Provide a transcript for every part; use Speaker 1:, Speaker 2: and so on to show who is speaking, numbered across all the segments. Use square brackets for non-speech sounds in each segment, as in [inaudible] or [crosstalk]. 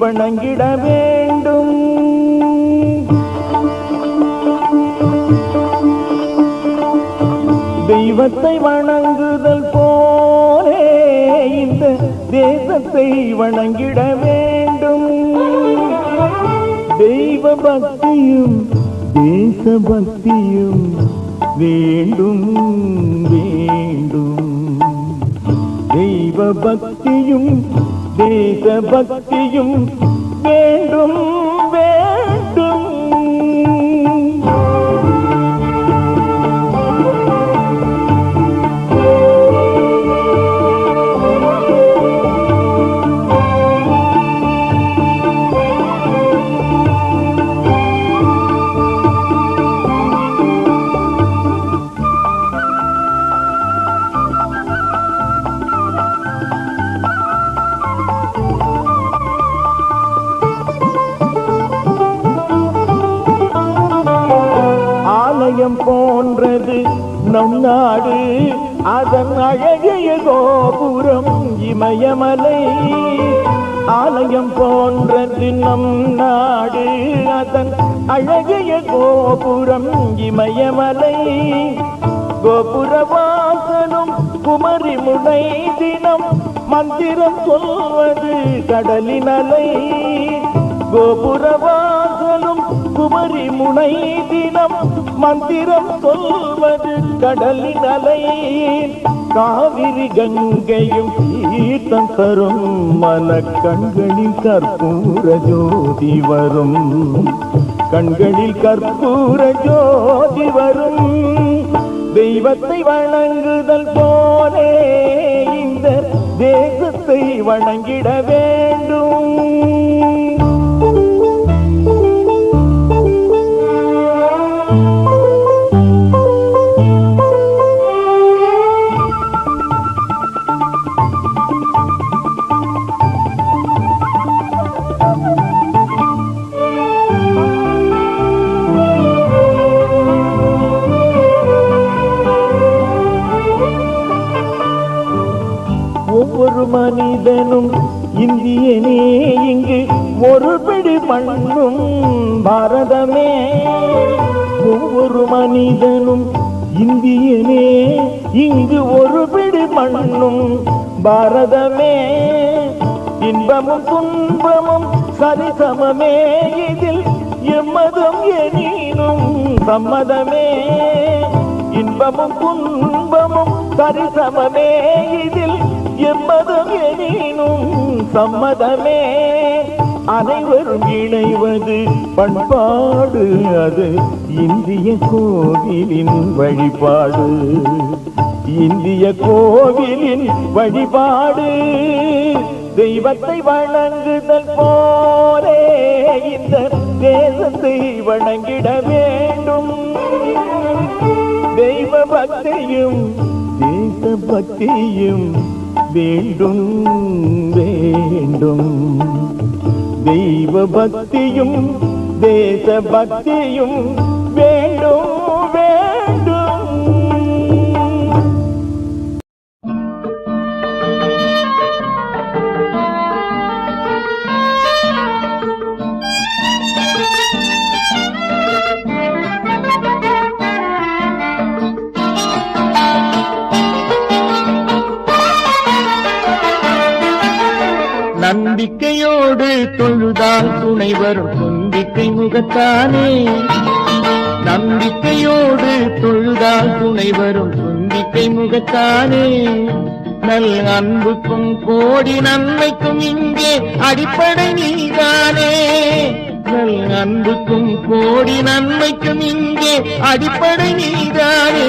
Speaker 1: வணங்கிட வேண்டும். தெய்வத்தை வணங்குதல் போலே இந்த தேசத்தை வணங்கிட வேண்டும். தெய்வ பக்தியும் தேச பக்தியும் வேண்டும் வேண்டும். தெய்வ பக்தியும் தேச ஆலயம் போன்றது. நம் நாடு அதன் அழகிய கோபுரம் இமயமலை. ஆலயம் போன்றது நம் நாடு அதன் அழகிய கோபுரம் இமயமலை. கோபுரவாசனும் குமரி முனை தினம் மந்திரம் சொல்வது கடலினலை கோபுரவாசனும் குமரி முனை தினம் மந்திரம் சொல்வது கடலின் அலை. காவிரி கங்கையும் ஈத்தம் தரும் மன கண்களில் கற்பூர ஜோதி வரும். கண்களில் கற்பூர ஜோதி வரும். தெய்வத்தை வணங்குதல் போலே இந்த தேசத்தை வணங்கிடவே மண்ணும் பாரதமே. ஒவ்வொரு மனிதனும் இந்தியனே. இங்கு ஒரு பிடி மண்ணும் பாரதமே. இன்பமும் துன்பமும் சரிசமமே. இதில் எம்மதம் எனினும் சம்மதமே. இன்பமும் துன்பமும் சரிசமமே. இதில் எம்மதம் எனினும் சம்மதமே. அனைவரும் இணைவது பண்பாடு அது. இந்திய கோவிலின் வழிபாடு. இந்திய கோவிலின் வழிபாடு. தெய்வத்தை வணங்குதல் போலே இந்த தேசத்தை வணங்கிட வேண்டும். தெய்வ பக்தியும் தேச பக்தியும் வேண்டும் வேண்டும். தெய்வ பக்தியும் தேச பக்தியும் வேண்டும். நம்பிக்கையோடு தொழுதால் துணை வரும் தும்பிக்கை முகத்தானே. நம்பிக்கையோடு தொழுதால் துணை வரும் தும்பிக்கை முகத்தானே. நல் அன்புக்கும் கோடி நன்மைக்கும் இங்கே அடிப்படை நீதானே. நல் அன்புக்கும் கோடி நன்மைக்கும் இங்கே அடிப்படை நீதானே.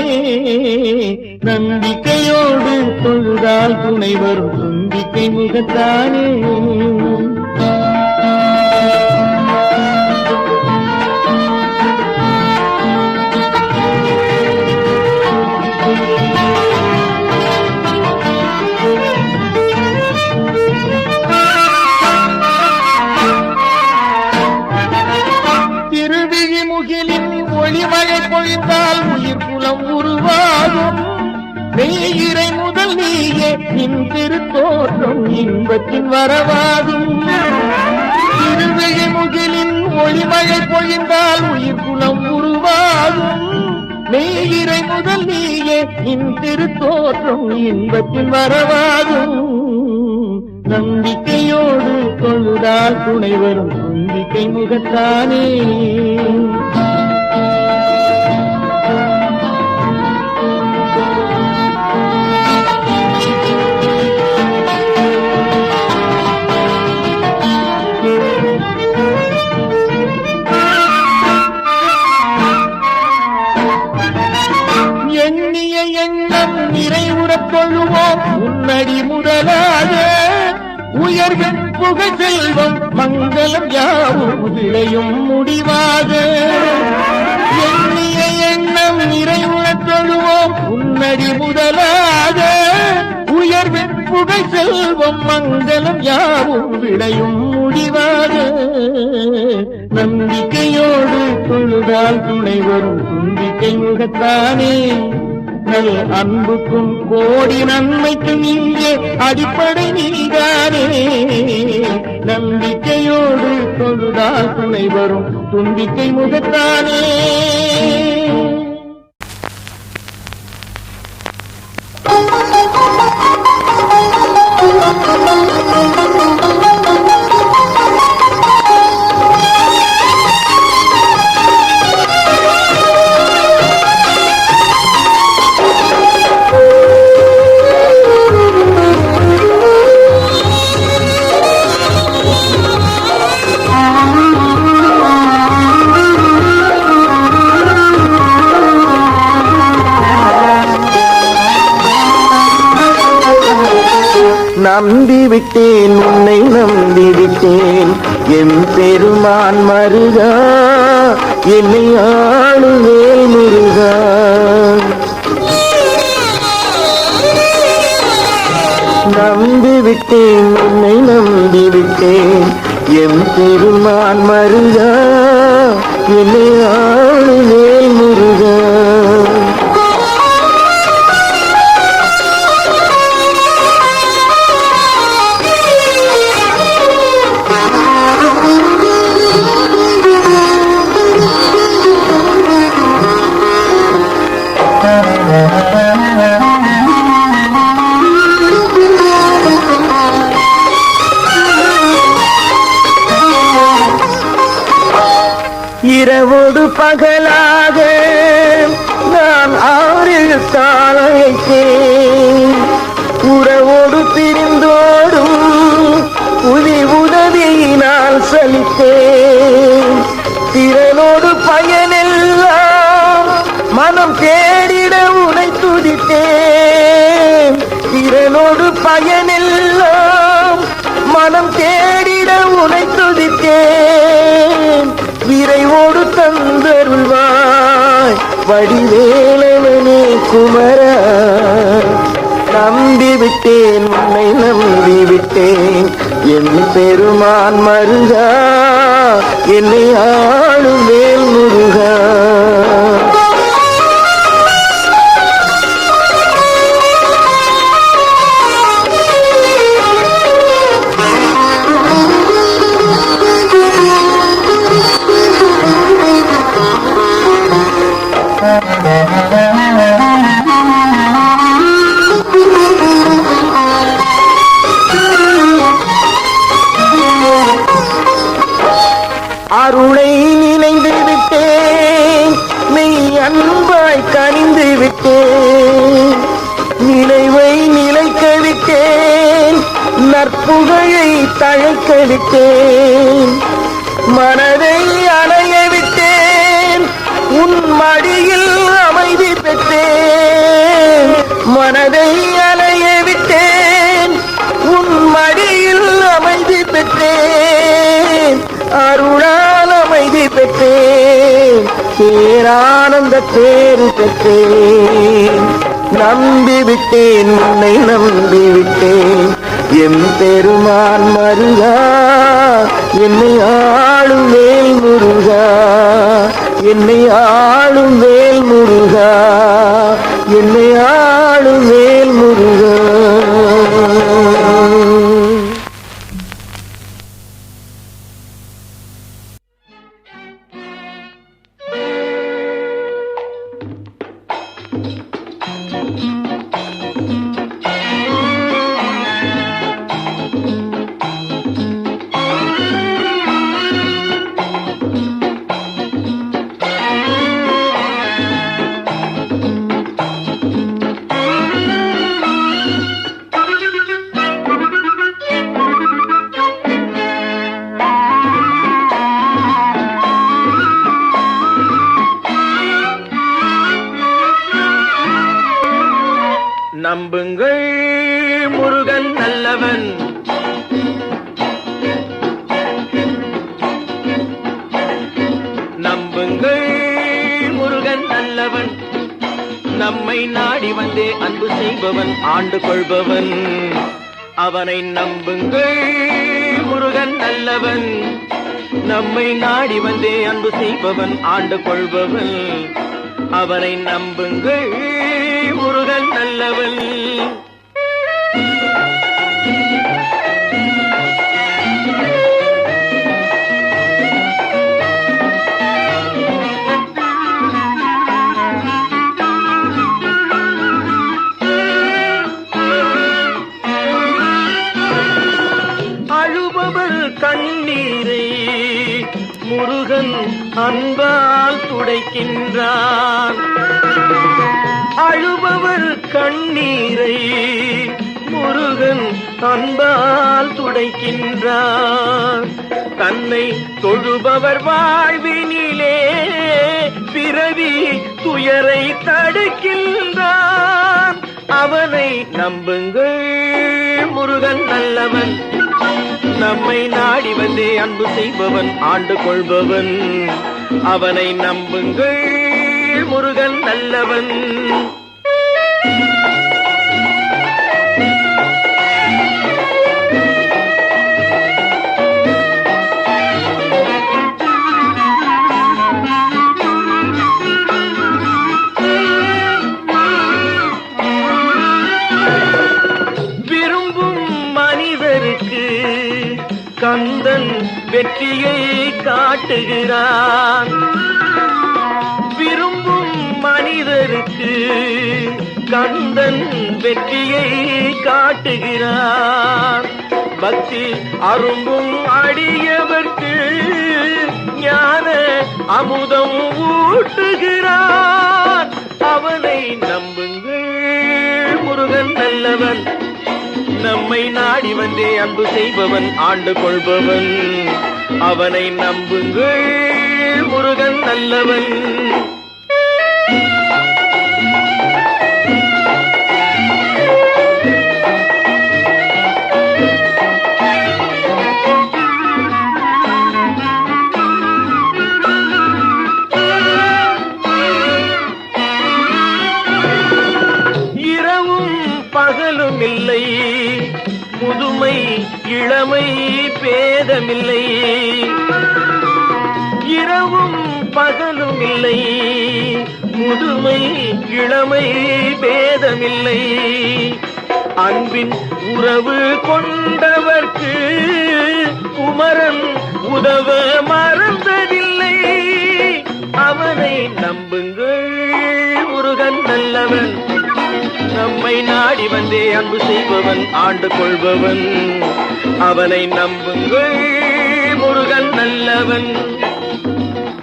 Speaker 1: நம்பிக்கையோடு தொழுதால் துணை வரும் தும்பிக்கை முகத்தானே.
Speaker 2: மெய்யிறை முதல் நீயே நின் திருத்தோற்றம் இன்பத்தின் வரவாகும். திருவிழி முகிலின் ஒளிமழை பொழிந்தால் உயிர் குலம் உருவாகும். மெய்யிறை முதல் நீயே நின் திருத்தோற்றம் இன்பத்தின் வரவாகும். நம்பிக்கையோடு தொழுதால் துணை வரும் நம்பிக்கை முகத்தானே. எண்ணிய எண்ணம் நிறைவுறத் தொழுவோம் உன்னடி முதலாக உயர்வின் புகை செல்வம் மங்களம் யாவும் விளையும் முடிவாக எண்ணிய எண்ணம் நிறைவுறத் தொழுவோம் உன்னடி முதலாக உயர்வின் புகை செல்வம் மங்களம் யாவும் விளையும் முடிவாக நம்பிக்கையோடு தொழுதால் துணை வரும். நம்பிக்கை முகத்தானே நல் அன்புக்கும் கோடி நன்மைக்கும் இங்கே அடிப்படை நீதானே நம்பிக்கையோடு தொழுதாசனை வரும் தும்பிக்கை முகத்தானே
Speaker 1: Thank [laughs] you. விட்டேன் உன்னை நம்பி விட்டேன். என் பெருமான் மருகா என்னை ஆளுவேல் முருகா. நம்பி விட்டேன் உன்னை நம்பி விட்டேன். என் பெருமான் மருகா என்னை இரவோடு பகலாக நான் ஆறு காலைத்தேன் உறவோடு பிரிந்தோடும் புதி உதவியினால் சலித்தேன். திறனோடு பயனெல்லாம் மனம் தேடிட பயனெல்லாம். மனம் தேடிட உனை துதித்தேன். விரைவோடு தந்தருள்வாய். வடிவேலவனே குமர நம்பி விட்டேன் உன்னை நம்பி விட்டேன் என் பெருமான் மருகா என்னை ஆளும் வேல் முருகா நற்புகழை மனதை அலைய விட்டேன். உன் மடியில் அமைதி பெற்றேன். மனதை அலைய விட்டேன். உன் மடியில் அமைதி பெற்றேன். அருளால் அமைதி பெற்றேன். பேரானந்த தேறு பெற்றேன். நம்பி விட்டேன் உன்னை நம்பி விட்டேன் எம் பெருமான் மருகா என்னை ஆளும் வேல் முருகா என்னை ஆளும் வேல் முருகா என்னை ஆளும்
Speaker 2: வாழுவேல் முருகா.
Speaker 1: நம்புங்கள் முருகன் நல்லவன். நம்புங்கள் முருகன் நல்லவன். நம்மை நாடி வந்தே அன்பு செய்பவன் ஆண்டு கொள்பவன். அவனை நம்புங்கள் முருகன் நல்லவன். நம்மை நாடி வந்தே அன்பு செய்பவன் ஆண்டு கொள்பவன். அவனை நம்புங்கள் முருகன் நல்லவன். முருகன் அன்பால் துடைக்கின்றான் தன்னை தொழுபவர் வாழ்வினிலே பிறவி துயரை தடுக்கின்றான். அவனை நம்புங்கள் முருகன் நல்லவன். நம்மை நாடி வந்தே அன்பு செய்பவன் ஆண்டு கொள்பவன். அவனை நம்புங்கள் முருகன் நல்லவன். கந்தன் வெற்றியை காட்டுகிறான் பக்தி அரும்பும் அடியவர்க்கு ஞான அமுதம் ஊட்டுகிறான் அவனை நம்புங்கள் முருகன் நல்லவன். நம்மை நாடி வந்தே அன்பு செய்பவன் ஆண்டு கொள்பவன். அவனை நம்புங்கள் முருகன் நல்லவன். இளமை பேதமில்லை. அன்பின் உறவு கொண்டவர்க்கு குமரன் உதவ மறந்ததில்லை. அவனை நம்புங்கள் முருகன் நல்லவன். நம்மை நாடி வந்தே அன்பு செய்பவன் ஆண்டு கொள்பவன். அவனை நம்புங்கள் முருகன் நல்லவன்.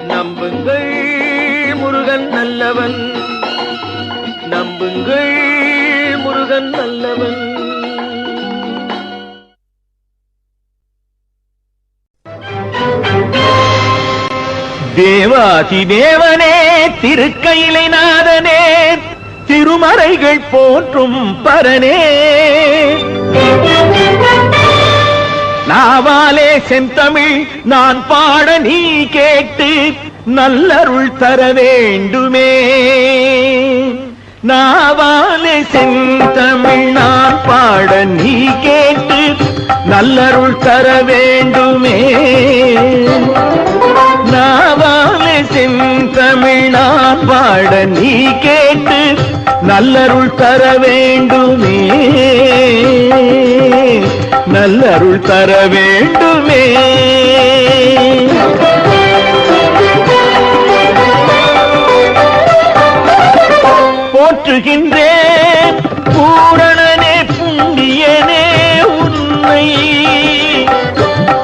Speaker 1: நம்புங்கள் முருகன் நல்லவன். நம்புங்கள் முருகன் நல்லவன்.
Speaker 2: தேவாதி தேவனே திருக்கையிலை நாதனே திருமறைகள் போற்றும் பரனே. நாவாலே செந்தமிழ் நான் பாட நீ கேட்டு நல்லருள் தர வேண்டுமே. நாவாலே செந்தமிழ் நான் பாட நீ கேட்டு நல்லருள் தர வேண்டுமே. நாவாலே செந்தமிழ் நான் பாட நீ கேட்டு
Speaker 1: நல்லருள் தர வேண்டுமே. நல்லருள் தர வேண்டுமே. போற்றுகின்றேன் பூரணனே புண்ணியனே உன்னை.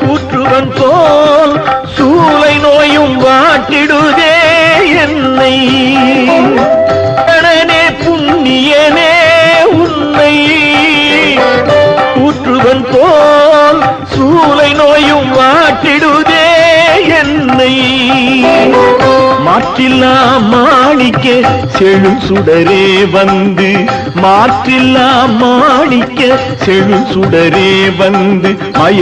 Speaker 1: ஊற்றுவன் போல் சூளை நோயும் வாட்டிடுதே என்னை. பூரணனே புண்ணியனே உன்னை. ஊற்றுவன் போல் சூளை நோயும் வா மாற்றில்லா மாணிக்க செழு சுடரே வந்து மாற்றில்லா மாணிக்க செழு சுடரே வந்து மய